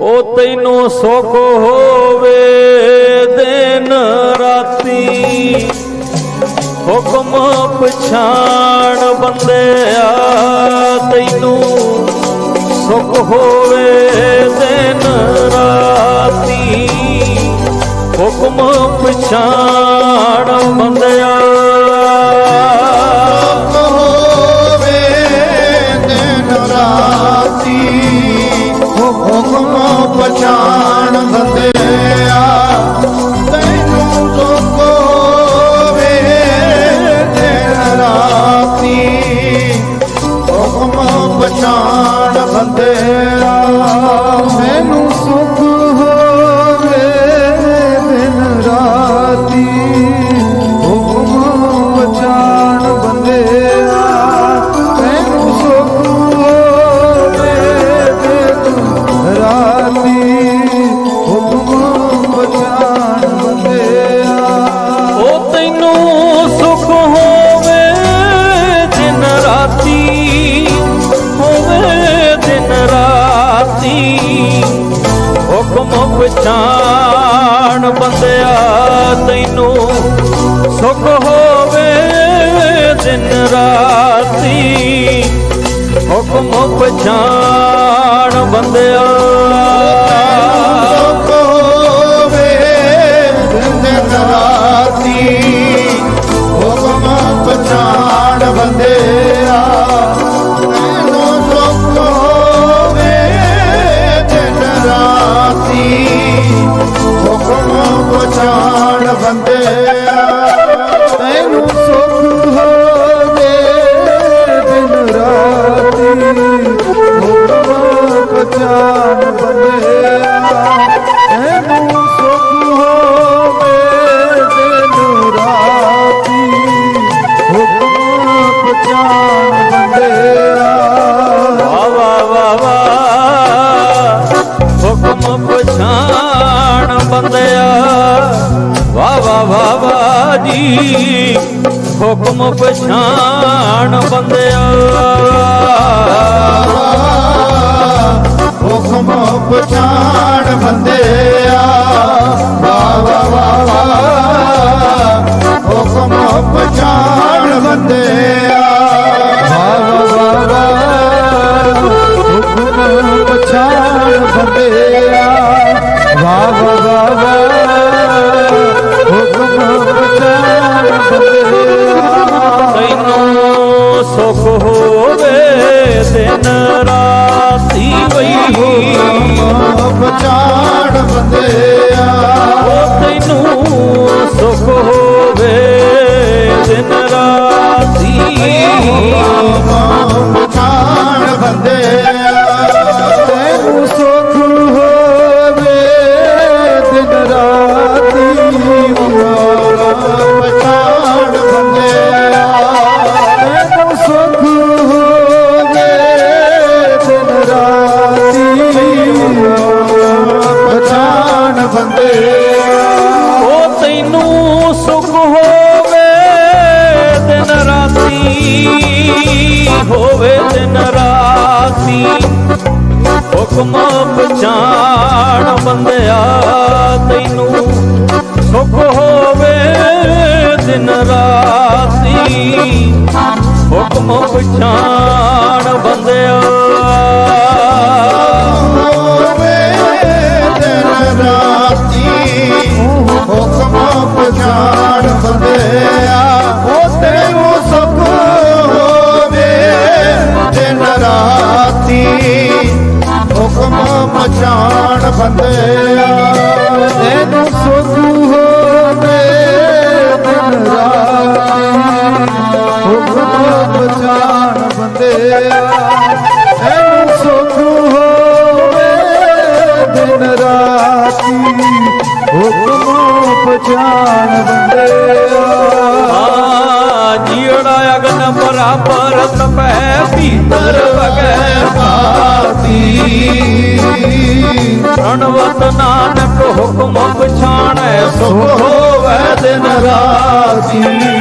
ਉਹ ਤੈਨੂੰ ਸੁਖ ਹੋਵੇ ਦਿਨ ਰਾਤੀ। ਹੁਕਮ ਪਛਾਣ ਬੰਦਿਆ, ਤੈਨੂੰ ਸੁਖ ਹੋਵੇ ਦਿਨ ਰਾਤੀ। ਹੁਕਮ ਪਛਾਣ ਬੰਦਿਆ। ਹੋਵੇ ਦਿਨ ਰਾਤੀ। ਹੁਕਮ ਪਛਾਣ ਬੰਦਿਆ ਤੈਨੂੰ ਸੁਖ ਹੋਵੇ ਦਿਨ ਰਾਤੀ। ਹੁਕਮ ਪਛਾਣ ਬੰਦਿਆ ਮੈਨੂੰ ਸੁਖ ਹੁਕਮ ਪਛਾਣ ਬੰਦਿਆ ਤੈਨੂੰ ਸੁਖ ਹੋਵੇ ਦਿਨ ਰਾਤੀ। ਹੁਕਮ ਪਛਾਣ ਬੰਦਿਆ ਜੀ ਹੁਕਮ ਪਛਾਣ ਬੰਦਿਆ। ਹੁਕਮ ਪਛਾਣ ਬੰਦਿਆ। ਵਾ ਵਾ ਵਾ। ਹੁਕਮ ਪਛਾਣ ਬੰਦਿਆ। ਤੈਨੂੰ ਸੁਖ ਹੋਵੇ ਦਿਨ ਰਾਤੀ ਹੋਵੇ ਦਿਨ ਰਾਤੀ ਹੁਕਮ ਪਛਾਣ ਬੰਦਿਆ ਤੈਨੂੰ ਸੁਖ ਹੋਵੇ ਦਿਨ ਰਾਤੀ ਹੁਕਮ ਪਛਾਣ ਬੰਦਿਆ ਪਛਾਣ ਬੰਦਿਆ ਤੈਨੂੰ ਸੁਖ ਹੋਵੇ ਦਿਨ ਰਾਤੀ ਹੁਕਮ ਪਛਾਣ ਬੰਦਿਆ। ਤੈਨੂੰ ਸੁਖ ਹੋਵੇ ਦਿਨ ਰਾਤੀ। ਹੁਕਮ ਪਛਾਣ ਬੰਦਿਆ। ਆ ਜੀੜਾ ਅਗਨ ਬਰਾਬਰ ਤਪੈ ਭੀਤਰ ਵਗੈ ਭਾਤੀ ਪ੍ਰਣਵਤ ਨਾਨਕ ਹੁਕਮ ਪਛਾਣੈ ਸੁਖ ਹੋਵੇ ਦਿਨ ਰਾਤੀ।